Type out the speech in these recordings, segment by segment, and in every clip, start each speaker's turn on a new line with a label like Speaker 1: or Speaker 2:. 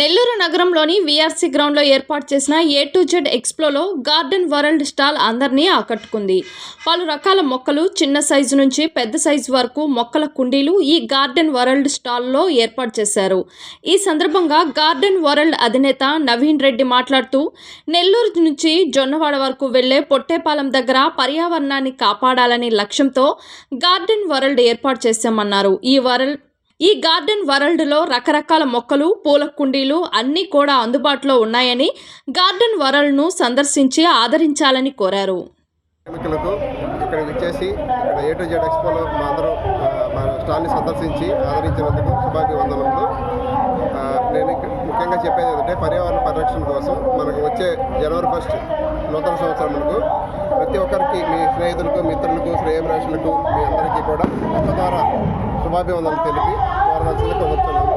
Speaker 1: నెల్లూరు నగరంలోని వీఆర్సీ గ్రౌండ్లో ఏర్పాటు చేసిన ఏ టు జెడ్ ఎక్స్ప్లోలో గార్డెన్ వరల్డ్ స్టాల్ అందరినీ ఆకట్టుకుంది. పలు రకాల మొక్కలు చిన్న సైజు నుంచి పెద్ద సైజు వరకు మొక్కల కుండీలు ఈ గార్డెన్ వరల్డ్ స్టాల్లో ఏర్పాటు చేశారు. ఈ సందర్భంగా గార్డెన్ వరల్డ్ అధినేత నవీన్ రెడ్డి మాట్లాడుతూ నెల్లూరు నుంచి జొన్నవాడ వరకు వెళ్ళే పొట్టేపాలెం దగ్గర పర్యావరణాన్ని కాపాడాలనే లక్ష్యంతో గార్డెన్ వరల్డ్ ఏర్పాటు చేశామన్నారు. ఈ వరల్డ్ ఈ గార్డెన్ వరల్డ్లో రకరకాల మొక్కలు పూల కుండీలు అన్నీ కూడా అందుబాటులో ఉన్నాయని గార్డెన్ వరల్డ్ను సందర్శించి ఆదరించాలని కోరారు.
Speaker 2: కార్మికులకు ఇక్కడ విచ్చేసి ఇక్కడ ఏ టు జెడ్ ఎక్స్పోలో మా అందరూ మా స్టాల్ని సందర్శించి ఆదరించినందుకు శుభాభివందనములు. నేను ముఖ్యంగా చెప్పేది ఏంటంటే పర్యావరణ పరిరక్షణ కోసం మనకు వచ్చే జనవరి ఫస్ట్ నూతన సంవత్సరములకు ప్రతి ఒక్కరికి మీ స్నేహితులకు మిత్రులకు శ్రేయభిలాషులకు మీ అందరికీ కూడా ద్వారా శుభాభివందనలు తెలిపి వారు కోరుతున్నాము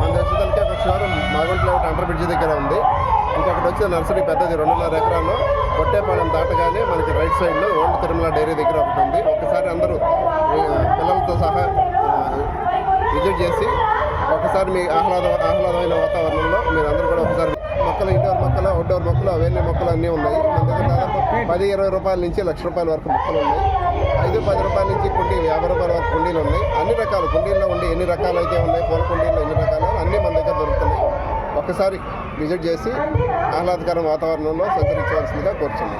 Speaker 2: మన దేశంలో ఒక షోరూమ్ మాగుంట్లో అండర్ బ్రిడ్జ్ దగ్గర ఉంది. ఇంకొకటి వచ్చి నర్సరీ పెద్దది రెండున్నర ఎకరాల్లో కొట్టేపాలెం దాటగానే మనకి రైట్ సైడ్లో ఓల్డ్ తిరుమల డైరీ దగ్గర ఒకటి ఉంది. ఒకసారి అందరూ మీ, పిల్లలతో సహా విజిట్ చేసి ఒకసారి మీ ఆహ్లాద ఆహ్లాదమైన వాతావరణంలో మీరు అందరూ కూడా ఒకసారి మొక్కలు ఇండోర్ మొక్కలు అవుట్డోర్ మొక్కలు అవన్నీ మొక్కలు అన్నీ ఉన్నాయి. మన దగ్గర దాదాపు పది ఇరవై రూపాయల నుంచి లక్ష రూపాయల వరకు మొక్కలు ఉన్నాయి. ఐదు పది రూపాయలు నుంచి కుండీ యాభై రూపాయల వరకు కుండీలు ఉన్నాయి అన్ని రకాలు కుండీల్లో ఉండి ఎన్ని రకాలు అయితే ఉన్నాయి పూల కుండీల్లో ఎన్ని రకాలు అన్నీ మన దగ్గర దొరుకుతున్నాయి. ఒకసారి విజిట్ చేసి ఆహ్లాదకర వాతావరణంలో సంచరించవలసిందిగా కోరుచున్నాం